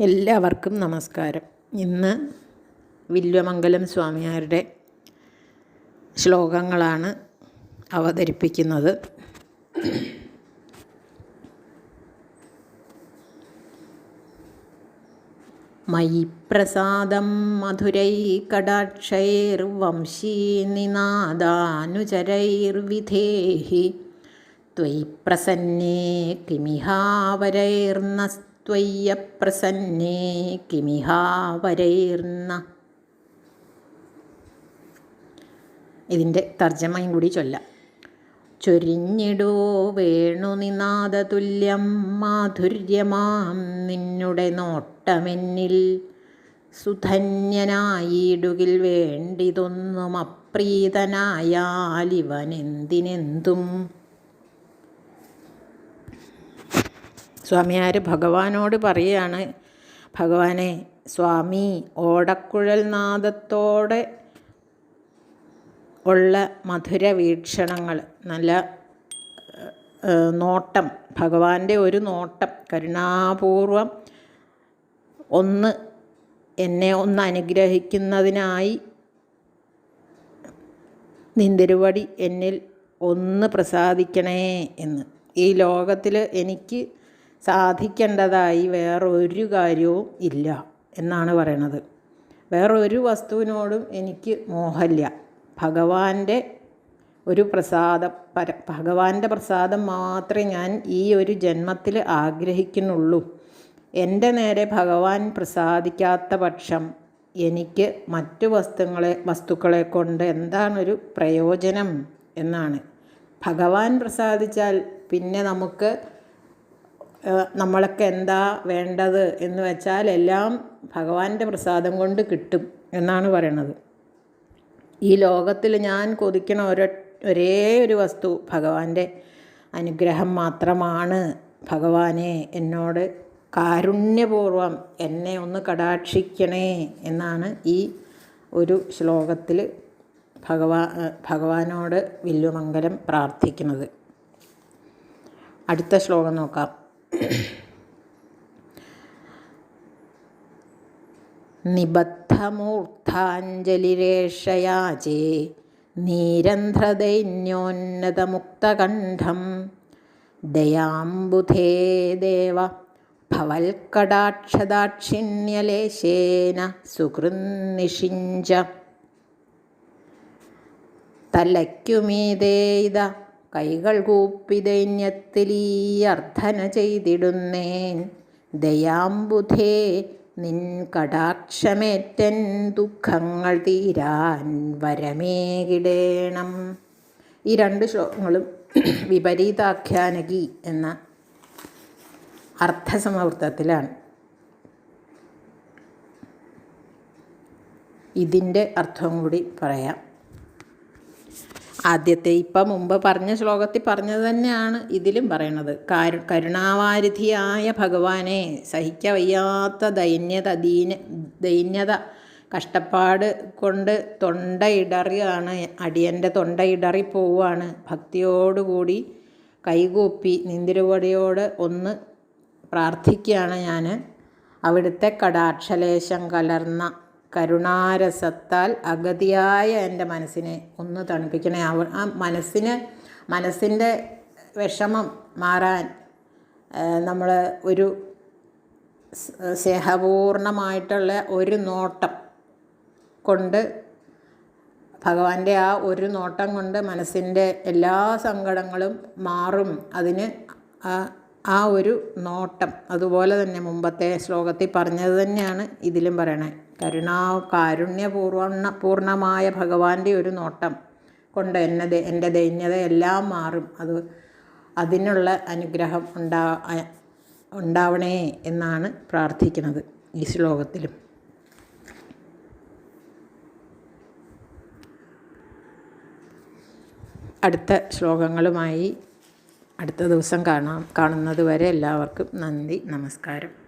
എല്ലാവർക്കും നമസ്കാരം. ഇന്ന് വില്വമംഗലം സ്വാമിയാരുടെ ശ്ലോകങ്ങളാണ് അവതരിപ്പിക്കുന്നത്. മയി പ്രസാദം മധുരൈ കടാക്ഷൈർവംശീനിനാദാനുചരൈർവിധേഹി. ത്വയി പ്രസന്നേ കിമിഹാവരൈർന്നസ്ത്വയ്യപ്രസന്നേ കിമിഹാവരൈർന്ന. ഇതിന്റെ തർജമയും കൂടി ചൊല്ലാം. ചൊരിഞ്ഞിടോ വേണുനിനാദതുല്യം മാധുര്യമാം നിന്നുടെ നോട്ടമെന്നിൽ സുധന്യനായിടുകിൽ വേണ്ടിതൊന്നും അപ്രീതനായാലിവനെന്തിനെന്തും. സ്വാമിയാർ ഭഗവാനോട് പറയുകയാണ് ഭഗവാനെ സ്വാമി ഓടക്കുഴൽ നാദത്തോടെ ഉള്ള മധുര വീക്ഷണങ്ങൾ നല്ല നോട്ടം ഭഗവാന്റെ ഒരു നോട്ടം കരുണാപൂർവം ഒന്ന് എന്നെ ഒന്ന് അനുഗ്രഹിക്കുന്നതിനായി നിന്തിരുവടി എന്നിൽ ഒന്ന് പ്രസാദിക്കണേ എന്ന്. ഈ ലോകത്തിൽ എനിക്ക് സാധിക്കേണ്ടതായി വേറൊരു കാര്യവും ഇല്ല എന്നാണ് പറയണത്. വേറൊരു വസ്തുവിനോടും എനിക്ക് മോഹമില്ല. ഭഗവാന്റെ ഒരു പ്രസാദം പര ഭഗവാന്റെ പ്രസാദം മാത്രമേ ഞാൻ ഈ ഒരു ജന്മത്തിൽ ആഗ്രഹിക്കുന്നുള്ളൂ. എന്റെ നേരെ ഭഗവാൻ പ്രസാദിക്കാത്ത പക്ഷം എനിക്ക് മറ്റു വസ്തുക്കളെ വസ്തുക്കളെ കൊണ്ട് എന്താണൊരു പ്രയോജനം എന്നാണ്. ഭഗവാൻ പ്രസാദിച്ചാൽ പിന്നെ നമുക്ക് നമ്മളൊക്കെ എന്താ വേണ്ടത് എന്ന് വെച്ചാൽ എല്ലാം ഭഗവാന്റെ പ്രസാദം കൊണ്ട് കിട്ടും എന്നാണ് പറയണത്. ഈ ലോകത്തിൽ ഞാൻ കൊതിക്കണ ഒരൊ ഒരേ ഒരു വസ്തു ഭഗവാന്റെ അനുഗ്രഹം മാത്രമാണ് ഭഗവാനെ എന്നോട് കാരുണ്യപൂർവം എന്നെ ഒന്ന് കടാക്ഷിക്കണേ എന്നാണ് ഈ ഒരു ശ്ലോകത്തിൽ ഭഗവാ ഭഗവാനോട് വില്ലുമംഗലം പ്രാർത്ഥിക്കുന്നത്. അടുത്ത ശ്ലോകം നോക്കാം. നിബദ്ധമൂർധാഞ്ജലിരേഷയാചേ നീരന്ധ്രദൈന്യോന്നതമുക്തകണ്ഠം ദയാംബുധേ ദേവ ഭവൽക്കടാക്ഷദാക്ഷിണ്യലേശേന സുഹൃന്നിഷിഞ്ച തലയ്ക്കുമീതേത കൈകൾ കൂപ്പി ദൈന്യത്തിൽ ഈ അർത്ഥന ചെയ്തിടുന്നേൻ. ദയാംബുധേ നിൻ കടാക്ഷമേറ്റൻ ദുഃഖങ്ങൾ തീരാൻ വരമേകിടേണം ഈ രണ്ട് ശ്ലോകങ്ങളും വിപരീതാഖ്യാനകി എന്ന അർത്ഥസമവൃത്തത്തിലാണ് ഇതിന്റെ അർത്ഥം കൂടി പറയാം. ആദ്യത്തെ ഇപ്പം മുമ്പ് പറഞ്ഞ ശ്ലോകത്തിൽ പറഞ്ഞത് തന്നെയാണ് ഇതിലും പറയണത്. കാരു കരുണാവാരിധിയായ ഭഗവാനെ സഹിക്ക വയ്യാത്ത ദൈന്യത ദീന ദൈന്യത കഷ്ടപ്പാട് കൊണ്ട് തൊണ്ടയിടറിയാണ് അടിയന്റെ തൊണ്ടയിടറി പോവുകയാണ്. ഭക്തിയോടുകൂടി കൈകൂപ്പി നിന്തിരുവടിയോട് ഒന്ന് പ്രാർത്ഥിക്കുകയാണ് ഞാൻ അവിടുത്തെ കടാക്ഷലേശം കലർന്ന കരുണാരസത്താൽ അഗതിയായ എന്റെ മനസ്സിനെ ഒന്ന് തണുപ്പിക്കണേ. അവ ആ മനസ്സിന് മനസ്സിന്റെ വിഷമം മാറാൻ നമ്മൾ ഒരു സ്നേഹപൂർണമായിട്ടുള്ള ഒരു നോട്ടം കൊണ്ട് ഭഗവാന്റെ ആ ഒരു നോട്ടം കൊണ്ട് മനസ്സിന്റെ എല്ലാ സങ്കടങ്ങളും മാറും. അതിന് ആ ഒരു നോട്ടം. അതുപോലെ തന്നെ മുമ്പത്തെ ശ്ലോകത്തിൽ പറഞ്ഞത് തന്നെയാണ് ഇതിലും പറയണേ. കരുണാ കാരുണ്യപൂർവണ പൂർണമായ ഭഗവാന്റെ ഒരു നോട്ടം കൊണ്ട് എന്നെ എന്റെ ദൈന്യത എല്ലാം മാറും. അത് അതിനുള്ള അനുഗ്രഹം ഉണ്ടാ ഉണ്ടാവണേ എന്നാണ് പ്രാർത്ഥിക്കുന്നത് ഈ ശ്ലോകത്തിലും. അടുത്ത ശ്ലോകങ്ങളുമായി അടുത്ത ദിവസം കാണാം. കാണുന്നത് വരെ എല്ലാവർക്കും നന്ദി നമസ്കാരം.